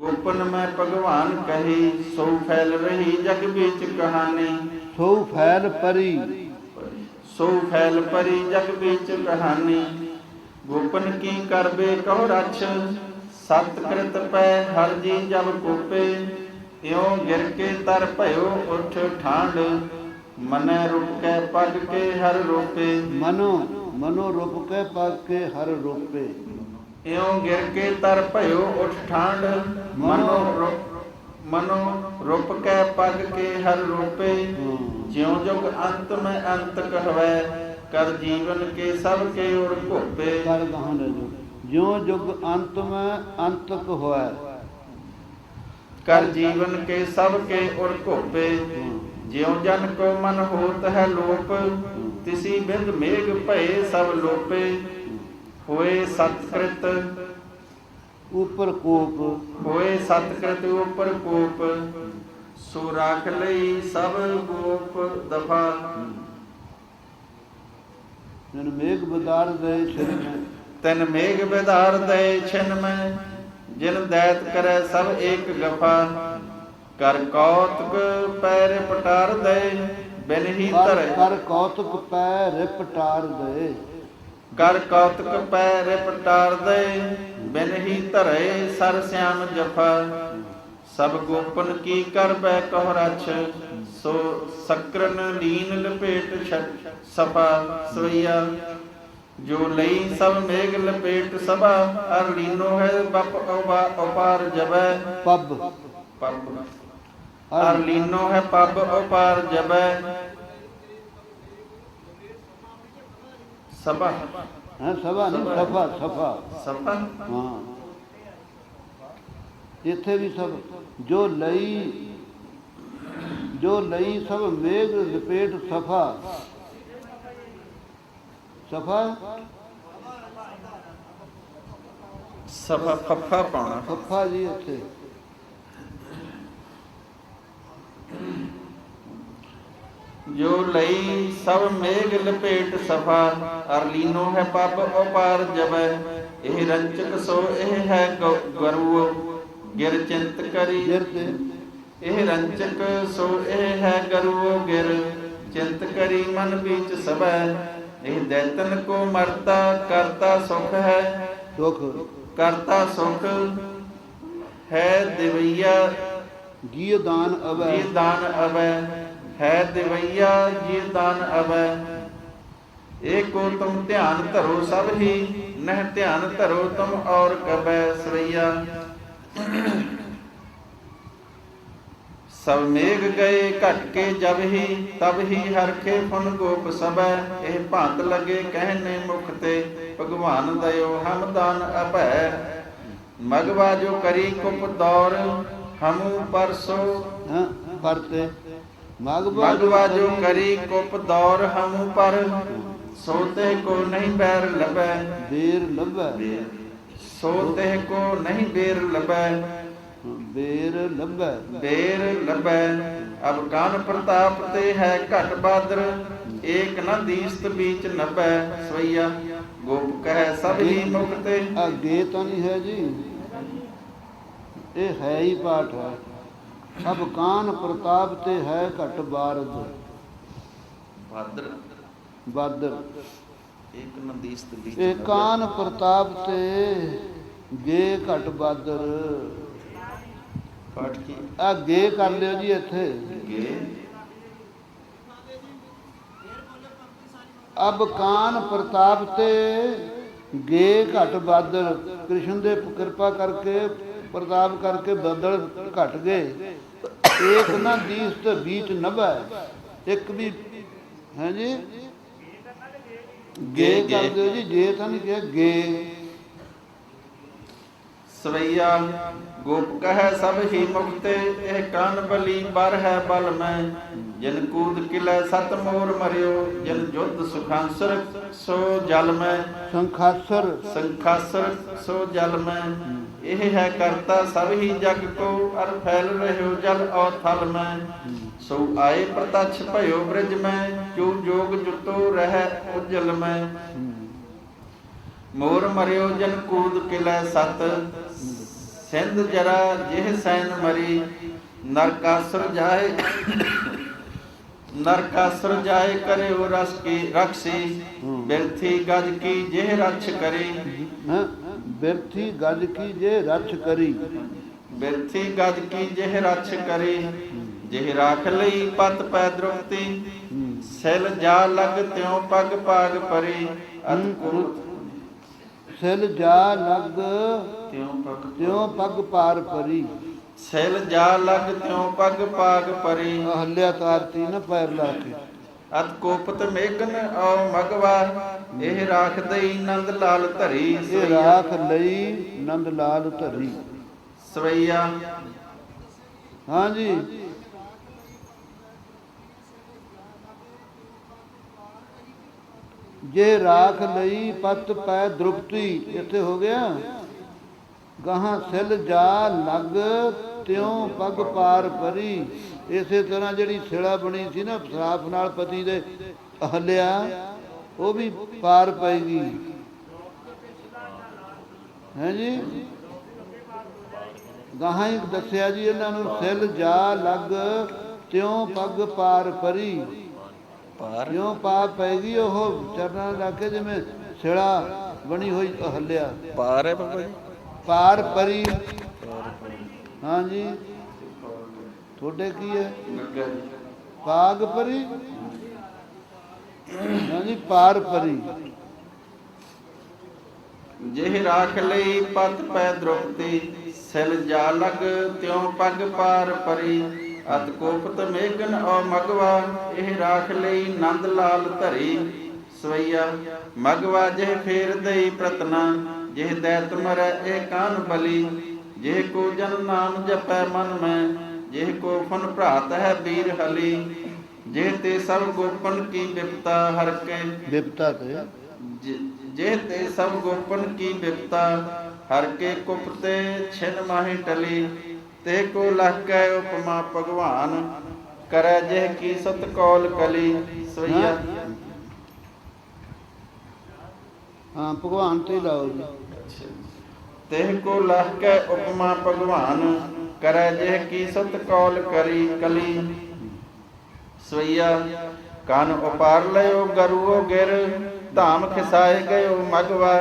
ਗੋਪਨ ਮੈਂ ਭਗਵਾਨ ਕਹੀ ਸੋ ਫੈਲ ਰਹੀ ਜਗ ਵਿੱਚ ਕਹਾਣੀ। ਸੋ ਫੈਲ ਪਰੀ। ਸੋ ਫੈਲ ਪਰੀ ਜਗ ਵਿੱਚ ਕਹਾਣੀ। ਗੋਪਨ ਕੀ ਕਰਬੇ ਕਹੋ ਰਛ ਸਤ ਕ੍ਰਿਤ ਪੈ ਹਰ ਜੀ ਜਬ ਕੋਪੇ। ਇਉ ਗਿਰ ਕੇ ਤਰ ਭਇਓ ਉਠ ਠਾਂਡ ਮਨੈ ਰੁਕ ਪਗ ਕੇ ਹਰ ਰੋਪੇ। ਮਨੋ ਮਨੋ ਰੂਪ ਕੇ ਪਗ ਕੇ ਹਰ ਰੂਪੇ। ਇਉ ਗਿਰ ਕੇ ਤਰ ਭਇਓ ਉਠ ਠਾਂਡ ਮਨੋ ਮਨੋ ਰੁਪ ਕੇ ਪਗ ਕੇ ਹਰ ਰੋਪੇ। ਜਿਉ ਜੁਗ ਅੰਤ ਮੈਂ ਅੰਤ ਕਹਵੈ ਕਰ ਜੀਵਨ ਕੇ ਸਭ ਕੇ ਉਰ ਭੋਪੇ ਕਰ ਗਾਹਾਂ ਲੈ ਜੋ ਜਿਉ ਜੁਗ ਅੰਤ ਮੈਂ ਅੰਤਕ ਹੋਇ ਕਰ ਜੀਵਨ ਕੇ ਸਭ ਕੇ ਉਰ ਭੋਪੇ ਜਿਉ ਜਨ ਕੋ ਮਨ ਹੋਤ ਹੈ ਲੋਪ ਤਿਸੀ ਬਿੰਦ ਮੇਘ ਭਏ ਸਭ ਲੋਪੇ। ਹੋਏ ਸਤਕ੍ਰਿਤ। ਉਪਰ ਕੋਪ। ਹੋਏ ਸਤਕ੍ਰਿਤ ਉਪਰ ਕੋਪ ਸੋ ਰਾਖ ਲਈ ਸਭ ਗੋਪ ਦਫਾ। ਜਨ ਮੇਘ ਬਦਾਰ ਦੇ ਸਿਰ ਮੈਂ। ਤਨ ਮੇਘ ਵਿਧਾਰ ਦੇ ਛਿਨ ਮੈਂ ਜਿਨ ਦੈਤ ਕਰੈ ਸਭ ਏਕ ਗਫਾ। ਕਰ ਕੌਤਕ ਪੈਰ ਪਟਾਰ ਦੇ ਬਿਨ ਹੀ ਧਰੇ। ਕਰ ਕੌਤਕ ਪੈ ਰਿਪਟਾਰ ਦੇ। ਕਰ ਕੌਤਕ ਪੈਰ ਪਟਾਰ ਦੇ ਬਿਨ ਹੀ ਧਰੇ ਸਰ ਸਿਆਮ ਜਫਾ ਸਭ ਗੋਪਨ ਕੀ ਕਰ ਬੈ ਕਹ ਰਛ ਸੋ ਸਕਰਨ ਲੀਨ ਲਪੇਟ ਸਫਾ ਸਵਈਆ। ਜੋ ਲਈ ਸਭ ਮੇਘ ਲਪੇਟ ਸਭਾ ਅਰ ਲੀਨੋ ਹੈ ਬਪ ਉਪਾ- ਉਪਾਰ ਜਬੈ। ਪੱਬ। ਪੱਬ। ਅਰ ਲੀਨੋ ਹੈ ਪੱਬ ਉਪਾਰ ਜਬੈ। ਸਭਾ? ਹੈ ਸਭਾ ਨਹੀਂ ਸਫਾ ਸਫਾ ਸਭਾ। ਹਾਂ। ਇੱਥੇ ਵੀ ਸਭ ਜੋ ਲਈ ਜੋ ਲਈ ਸਭ ਮੇਘ ਲਪੇਟ ਸਫਾ। ਸਫਾ? ਸਭਾ ਫੱਫਾ ਪਾਉਣਾ। ਸਫਾ ਜੀ ਇੱਥੇ। ਜੋ ਲਈ ਸਭ ਮੇਘ ਲਪੇਟ ਸਫਾ ਅਰ ਲੀਨੋ ਹੈ ਪੱਬ ਉਪਾਰ ਜਬੈ ਇਹ ਰੰਚਕ ਸੋ ਇਹ ਹੈ ਗਰੂ ਗਿਰ ਚਿੰਤ ਕਰੀ। ਇਹ ਰੰਚਕ ਸੋ ਇਹ ਹੈ ਗਰੂ ਗਿਰ ਚਿੰਤ ਕਰੀ ਮਨ ਵਿੱਚ ਸਭੈ। ਇਹ ਦੈਤਨ ਕੋ ਮਰਤਾ ਕਰਤਾ ਸੁਖ ਹੈ। ਸੁਖ ਕਰਤਾ ਸੁਖ ਹੈ ਦਿਵਈਆ। ਜੀ ਦਾਨ ਅਵੈ। ਜੀ ਦਾਨ ਅਵੈ। ਹੈ ਦਿਵਈਆ ਜੀ ਦਾਨ ਅਵੈ। ਏਕੋ ਤੁਮ ਧਿਆਨ ਧਰੋ ਸਭ ਹੀ, ਨਹਿ ਧਿਆਨ ਧਰੋ ਤੁਮ ਔਰ ਕਬੈ ਸਵਈਆ। ਸਭ ਮੇਘ ਗਏ ਘਟ ਕੇ ਜਬ ਹੀ, ਤਬ ਹੀ ਹਰਖੇ ਫਨ ਗੋਪ ਸਬੈ ਇਹ ਭਾਂਤ ਲਗੇ ਕਹਿਨੇ ਮੁਖ ਤੇ, ਭਗਵਾਨ ਦਇਓ ਹਮਦਾਨ ਅਭੈ। ਮਗਵਾ ਜੋ ਕਰੀ ਕੁਪ ਦੌਰ, ਹਮੂ ਪਰਸੋ। ਹਾਂ ਪਰਤੇ ਮਗਵਾ ਜੋ ਕਰੀ ਕੁਪ ਦੌਰ ਹਮੂ ਪਰ ਸੋਤੇ ਕੋ ਨਹੀਂ ਬੈਰ ਲਬੈ ਬੇਰ ਲੱਭੈ। ਸੋਤੇ ਕੋ ਨਹੀਂ ਬੇਰ ਲਬੈ ਬੇਰ ਲੱਭੈ। ਬੇਰ ਲਬੈ ਅਬ ਕਾਨ ਪ੍ਰਤਾਪ ਤੇ ਹੈ ਘਟ ਬਾਦਰ ਏਕ ਨ ਦੀਸਤ ਵਿੱਚ ਨਬੈ ਸਵਈਆ ਗੋਪ ਕਹੈ ਸਭ ਹੀ ਮੁਕਤੇ। ਅੱਗੇ ਤਾਂ ਨਹੀਂ ਹੈ ਜੀ। ਇਹ ਹੈ ਹੀ ਪਾਠ ਹੈ। ਅਬ ਕਾਨ ਪ੍ਰਤਾਪ ਤੇ ਹੈ ਘਟ ਬਾਰਦ। ਬਾਦਰ। ਬਾਦਰ। ਏਕ ਨ ਦੀਸਤ ਵਿੱਚ ਇਹ ਕਾਨ ਪ੍ਰਤਾਪ ਤੇ ਗੇ ਘਟ ਬਾਦਰ। ਪਾਠ ਕੀ? ਆ ਗੇ ਕਰ ਲਿਓ ਜੀ ਇੱਥੇ। ਗੇ। ਅਬ ਕਾਨ ਪ੍ਰਤਾਪ ਤੇ ਗੇ ਘਟ ਬਾਦਰ। ਕ੍ਰਿਸ਼ਨ ਦੇ ਕਿਰਪਾ ਕਰਕੇ ਪ੍ਰਤਾਪ ਕਰਕੇ ਬੱਦਲ ਘਟ ਗਏ। ਏਕ ਨਾ ਦੀਸਤ ਬੀਚ ਨਭੈ ਇੱਕ ਵੀ ਹੈ ਜੀ ਗੇ ਕਰ। ਦਿਓ ਜੀ ਜੇ ਤਾਂ ਨਹੀਂ ਕਿਹਾ ਗੇ ਸਵਈਆ ਗੋਪ ਕਹੈ ਸਭ ਹੀ ਮੁਕਤੇ ਇਹ ਕਨ ਬਲੀ ਬਰ ਹੈ ਬਲ ਮੈਂ। ਜਿਨ ਕੂਦ ਕਿਲੇ ਸਤ ਮੋਰ ਮਰਿਓ ਜਿਨ ਜੁਧ ਸੁਖਾਂਸਰ ਸੋ ਜਲ ਮੈਂ। ਸੰਖਾਸਰ। ਸੰਖਾਸਰ ਸੋ ਜਲ ਮੈਂ। ਇਹ ਹੈ ਕਰਤਾ ਸਭ ਹੀ ਜਗ ਕੋ ਅਰ ਫੈਲ ਰਹਿਓ ਜਲ ਔ ਥਲ ਮੈਂ। ਸੋ ਆਏ ਪ੍ਰਤਛ ਭਇਓ ਬ੍ਰਿਜ ਮੈਂ ਜੋ ਜੋਗ ਜੁਤੋ ਰਹਿ ਉਜਲ ਮੈਂ। ਮੋਰ ਮਰਿਓ ਜਨ ਕੂਦ ਕਿਲੇ ਸਤ। ਸਿੰਧ ਜਰਾ ਜਿਹ ਸੈਨ ਮਰੀ। ਨਰਕਾਸੁਰ ਜਾਏ ਨਰਕਾਸੁਰ ਜਾਏ ਕਰੇ ਉਹ ਰਸ ਕੀ ਰਖਸੀ। ਬਿਰਥੀ ਗਜ ਕੀ ਜਿਹ ਰਛ ਕਰੀ? ਬਿਰਥੀ ਗੱਜ ਕੀ ਜੇ ਰੱਛ ਕਰੀ? ਬਿਰਥੀ ਗਜ ਕੀ ਜਿਹ ਰਛ ਕਰੀ। ਜਿਹ ਰਾਖ ਲਈ ਪਤ ਪੈ ਦ੍ਰੁਪਤੀ। ਸਿਲ ਜਾ ਲਗ ਤਿਉ ਪਗ ਪਾਗ ਪਰੀ। ਅਤ ਸਿਲ ਜਾ ਲੱਗ ਤਿਉ ਪਗ ਤਿਉ ਪਗ ਪਾਰ ਪਰੀ। ਸਿਲ ਜਾ ਲਗ ਤਿਉ ਪਗ ਪਾਗ ਪਰੀ। ਹੱਲਿਆ ਤਾਰਤੀ ਨਾ ਪੈਰ ਲਾ ਕੇ। ਅਤ ਕੋਪਤ ਮੇਗਨ ਔ ਮਗਵਾ ਇਹ ਰਾਖ ਦਈ ਨੰਦ ਲਾਲ ਧਰੀ ਇਹ ਰਾਖ ਲਈ ਨੰਦ ਲਾਲ ਧਰੀ। ਸਵਈਆ। ਹਾਂਜੀ। ਜੇ ਰਾਖ ਲਈ ਪਤ ਪੈ ਦ੍ਰੁਪਤੀ ਇੱਥੇ ਹੋ ਗਿਆ। ਗਾਹਾਂ ਸਿਲ ਜਾ ਲੱਗ ਤਿਉ ਪਗ ਪਾਰ ਪਰੀ। ਇਸੇ ਤਰ੍ਹਾਂ ਜਿਹੜੀ ਸਿਲਾ ਬਣੀ ਸੀ ਨਾ ਸਾਫ਼ ਨਾਲ ਪਤੀ ਦੇ ਹੱਲਿਆ ਉਹ ਵੀ ਪਾਰ ਪਏਗੀ। ਹੈ ਜੀ? ਗਾਹਾਂ ਹੀ ਦੱਸਿਆ ਜੀ, ਇਹਨਾਂ ਨੂੰ ਸਿਲ ਜਾ ਲੱਗ ਤਿਉ ਪਗ ਪਾਰ ਪਰੀ। ਪਾਰ। ਜਿਉਂ ਪਾ ਪੈਗੀ ਉਹ ਚਰਨਾਂ ਲਾ ਕੇ ਜਿਵੇਂ ਸਿਲਾ ਬਣੀ ਹੋਈ ਹੱਲਿਆ। ਪਾਰ ਹੈ ਬਾਬਾ ਜੀ। ਪਾਰ ਪਰੀ। ਹਾਂਜੀ। ਤੁਹਾਡੇ ਕੀ ਹੈ? ਪਾਗ ਪਰੀ। ਹਾਂਜੀ ਪਾਰ ਪਰੀ। ਜਿਹ ਰਾਖ ਲਈ ਪਤ ਪੈ ਦ੍ਰੁਪਤੀ ਸਿਲ ਜਾ ਲਗ ਤਿਉ ਪਗ ਪਾਰ ਪਰੀ। ਅਤ ਕੋਪਤ ਮੇਗਨ ਔ ਮਗਵਾ ਇਹ ਰਾਖ ਲਈ ਨੰਦ ਲਾਲ ਧਰੀ। ਸਵਈਆ ਮਗਵਾ ਜਿਹ ਫੇਰ ਦਈ ਪ੍ਰਤਨਾ ਜਿਹ ਦੈਤ ਮਰੈ ਏ ਕਾਨ ਬਲੀ। ਜਿਹ ਕੋ ਜਨ ਨਾਮ ਜਪੈ ਮਨ ਮੈਂ ਜਿਹ ਕੋ ਫਨ ਭਰਾਤ ਹੈ ਵੀਰ ਹਲੀ। ਜਿਹ ਤੇ ਸਭ ਗੋਪਨ ਕੀ ਬਿਪਤਾ ਹਰ ਕੇ। ਵਿਪਤਾ ਤੇ। ਜਿ- ਜੇ ਤੇ ਸਭ ਗੋਪਨ ਕੀ ਬਿਪਤਾ ਹਰ ਕੇ ਕੁਪਤੇ ਛਿਨ ਮਾਹੀ ਟਲੀ। ਤੇ ਕੋ ਲਹਕੈ ਉਪਮਾ ਭਗਵਾਨ ਕਰੈ ਜਿਹ ਕੀ ਸਤ ਕੌਲ ਕਲੀ ਸਵਈਆ। ਹਾਂ ਭਗਵਾਨ ਤੇ ਲਾਓ ਜੀ। ਤੇ ਕੋ ਲਹਕੈ ਉਪਮਾ ਭਗਵਾਨ ਕਰੈ ਜਿਹ ਕੀ ਸਤ ਕੌਲ ਕਰੀ ਕਲੀ। ਸਵਈਆ ਕਨ ਉਪਾਰ ਲਿਓ ਗਰੂਓ ਗਿਰ ਧਾਮ ਖਿਸਾਏ ਗਇਓ ਮਗਵਾ।